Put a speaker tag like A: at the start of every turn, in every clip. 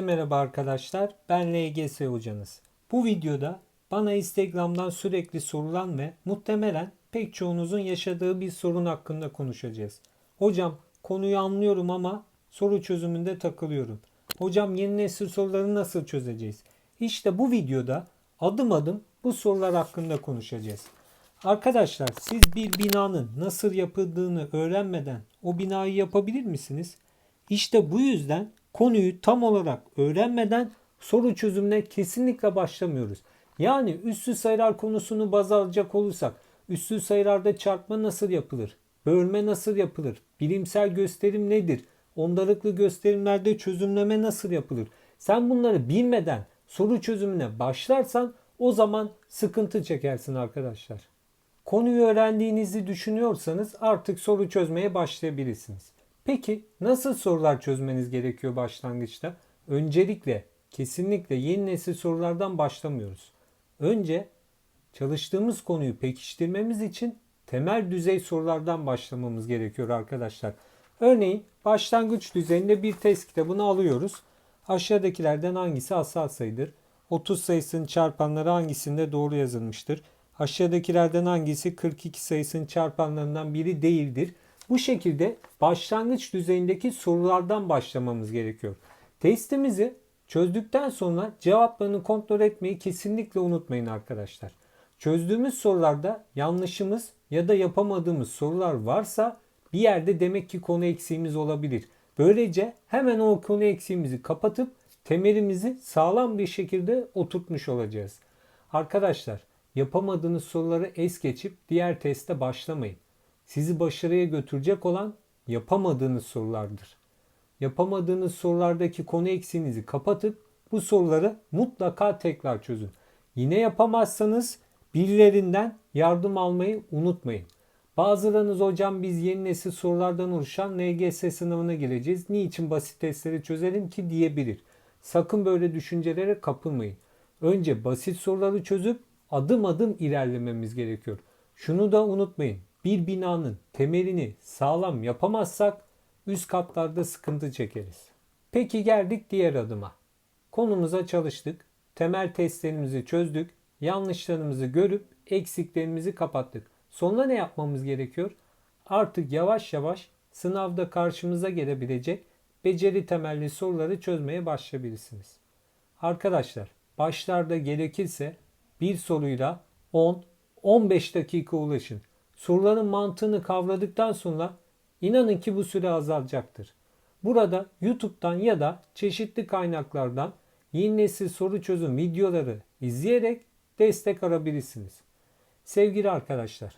A: Herkese merhaba arkadaşlar. Ben LGS hocanız. Bu videoda bana Instagram'dan sürekli sorulan ve muhtemelen pek çoğunuzun yaşadığı bir sorun hakkında konuşacağız. Hocam konuyu anlıyorum ama soru çözümünde takılıyorum. Hocam yeni nesil soruları nasıl çözeceğiz? İşte bu videoda adım adım bu sorular hakkında konuşacağız. Arkadaşlar siz bir binanın nasıl yapıldığını öğrenmeden o binayı yapabilir misiniz? İşte bu yüzden konuyu tam olarak öğrenmeden soru çözümüne kesinlikle başlamıyoruz. Yani üssü sayılar konusunu baz alacak olursak üssü sayılarda çarpma nasıl yapılır? Bölme nasıl yapılır? Bilimsel gösterim nedir? Ondalıklı gösterimlerde çözümleme nasıl yapılır? Sen bunları bilmeden soru çözümüne başlarsan o zaman sıkıntı çekersin arkadaşlar. Konuyu öğrendiğinizi düşünüyorsanız artık soru çözmeye başlayabilirsiniz. Peki nasıl sorular çözmeniz gerekiyor başlangıçta? Öncelikle kesinlikle yeni nesil sorulardan başlamıyoruz. Önce çalıştığımız konuyu pekiştirmemiz için temel düzey sorulardan başlamamız gerekiyor arkadaşlar. Örneğin başlangıç düzeyinde bir test kitabını alıyoruz. Aşağıdakilerden hangisi asal sayıdır? 30 sayısının çarpanları hangisinde doğru yazılmıştır? Aşağıdakilerden hangisi 42 sayısının çarpanlarından biri değildir? Bu şekilde başlangıç düzeyindeki sorulardan başlamamız gerekiyor. Testimizi çözdükten sonra cevaplarını kontrol etmeyi kesinlikle unutmayın arkadaşlar. Çözdüğümüz sorularda yanlışımız ya da yapamadığımız sorular varsa bir yerde demek ki konu eksiğimiz olabilir. Böylece hemen o konu eksiğimizi kapatıp temelimizi sağlam bir şekilde oturtmuş olacağız. Arkadaşlar yapamadığınız soruları es geçip diğer teste başlamayın. Sizi başarıya götürecek olan yapamadığınız sorulardır. Yapamadığınız sorulardaki konu eksiğinizi kapatıp bu soruları mutlaka tekrar çözün. Yine yapamazsanız birilerinden yardım almayı unutmayın. Bazılarınız hocam biz yeni nesil sorulardan oluşan LGS sınavına gireceğiz. Niçin basit testleri çözelim ki diyebilir. Sakın böyle düşüncelere kapılmayın. Önce basit soruları çözüp adım adım ilerlememiz gerekiyor. Şunu da unutmayın. Bir binanın temelini sağlam yapamazsak üst katlarda sıkıntı çekeriz. Peki geldik diğer adıma. Konumuza çalıştık. Temel testlerimizi çözdük. Yanlışlarımızı görüp eksiklerimizi kapattık. Sonra ne yapmamız gerekiyor? Artık yavaş yavaş sınavda karşımıza gelebilecek beceri temelli soruları çözmeye başlayabilirsiniz. Arkadaşlar başlarda gerekirse bir soruyla 10-15 dakika ulaşın. Soruların mantığını kavradıktan sonra inanın ki bu süre azalacaktır. Burada YouTube'dan ya da çeşitli kaynaklardan yeni nesil soru çözüm videoları izleyerek destek arabilirsiniz. Sevgili arkadaşlar,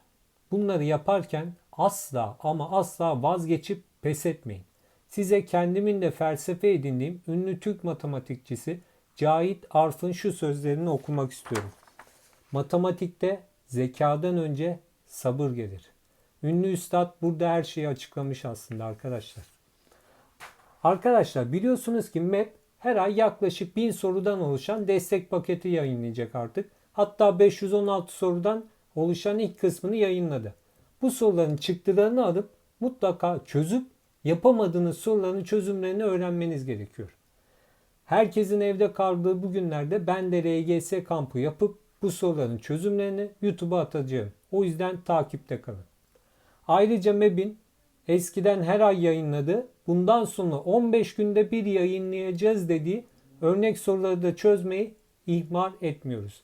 A: bunları yaparken asla ama asla vazgeçip pes etmeyin. Size kendimin de felsefe edindiğim ünlü Türk matematikçisi Cahit Arf'ın şu sözlerini okumak istiyorum. Matematikte zekadan önce sabır gelir. Ünlü üstad burada her şeyi açıklamış aslında arkadaşlar. Arkadaşlar biliyorsunuz ki MEP her ay yaklaşık 1000 sorudan oluşan destek paketi yayınlayacak artık. Hatta 516 sorudan oluşan ilk kısmını yayınladı. Bu soruların çıktılarını alıp mutlaka çözüp yapamadığınız soruların çözümlerini öğrenmeniz gerekiyor. Herkesin evde kaldığı bu günlerde ben de LGS kampı yapıp bu soruların çözümlerini YouTube'a atacağım. O yüzden takipte kalın. Ayrıca MEB'in eskiden her ay yayınladığı, bundan sonra 15 günde bir yayınlayacağız dediği örnek soruları da çözmeyi ihmal etmiyoruz.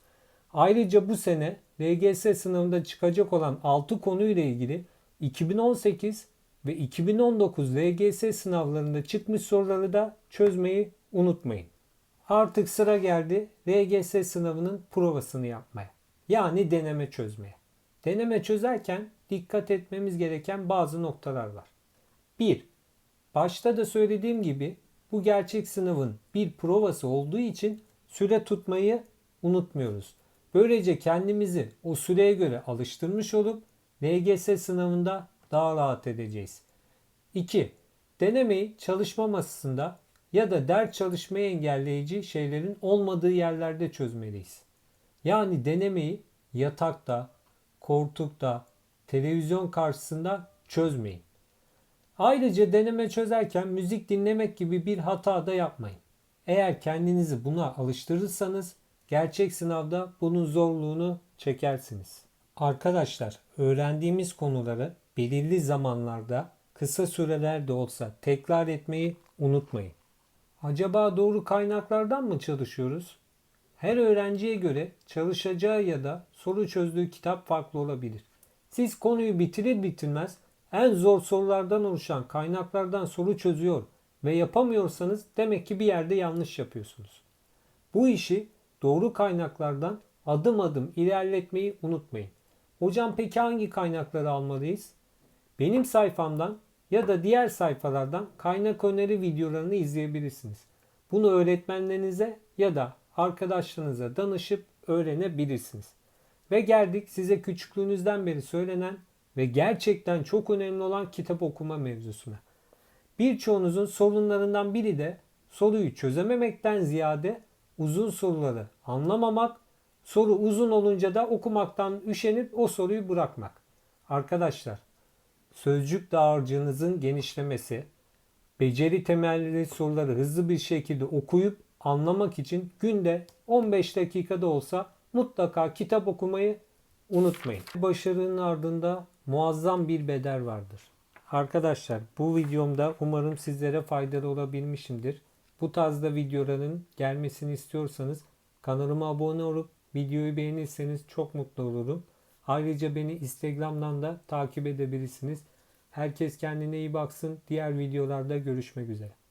A: Ayrıca bu sene LGS sınavında çıkacak olan 6 konuyla ilgili 2018 ve 2019 LGS sınavlarında çıkmış soruları da çözmeyi unutmayın. Artık sıra geldi LGS sınavının provasını yapmaya. Yani deneme çözmeye. Deneme çözerken dikkat etmemiz gereken bazı noktalar var. 1. Başta da söylediğim gibi bu gerçek sınavın bir provası olduğu için süre tutmayı unutmuyoruz. Böylece kendimizi o süreye göre alıştırmış olup LGS sınavında daha rahat edeceğiz. 2. Denemeyi çalışma masasında ya da ders çalışmayı engelleyici şeylerin olmadığı yerlerde çözmeliyiz. Yani denemeyi yatakta, koltukta, televizyon karşısında çözmeyin. Ayrıca deneme çözerken müzik dinlemek gibi bir hata da yapmayın. Eğer kendinizi buna alıştırırsanız gerçek sınavda bunun zorluğunu çekersiniz. Arkadaşlar öğrendiğimiz konuları belirli zamanlarda kısa sürelerde olsa tekrar etmeyi unutmayın. Acaba doğru kaynaklardan mı çalışıyoruz? Her öğrenciye göre çalışacağı ya da soru çözdüğü kitap farklı olabilir. Siz konuyu bitirir bitirmez en zor sorulardan oluşan kaynaklardan soru çözüyor ve yapamıyorsanız demek ki bir yerde yanlış yapıyorsunuz. Bu işi doğru kaynaklardan adım adım ilerletmeyi unutmayın. Hocam peki hangi kaynakları almalıyız? Benim sayfamdan ya da diğer sayfalardan kaynak öneri videolarını izleyebilirsiniz. Bunu öğretmenlerinize ya da arkadaşlarınıza danışıp öğrenebilirsiniz. Ve geldik size küçüklüğünüzden beri söylenen ve gerçekten çok önemli olan kitap okuma mevzusuna. Birçoğunuzun sorunlarından biri de soruyu çözememekten ziyade uzun soruları anlamamak, soru uzun olunca da okumaktan üşenip o soruyu bırakmak. Arkadaşlar, sözcük dağarcığınızın genişlemesi, beceri temelli soruları hızlı bir şekilde okuyup anlamak için günde 15 dakikada olsa mutlaka kitap okumayı unutmayın. Başarının ardında muazzam bir bedel vardır. Arkadaşlar bu videomda umarım sizlere faydalı olabilmişimdir. Bu tarzda videoların gelmesini istiyorsanız kanalıma abone olup videoyu beğenirseniz çok mutlu olurum. Ayrıca beni Instagram'dan da takip edebilirsiniz. Herkes kendine iyi baksın. Diğer videolarda görüşmek üzere.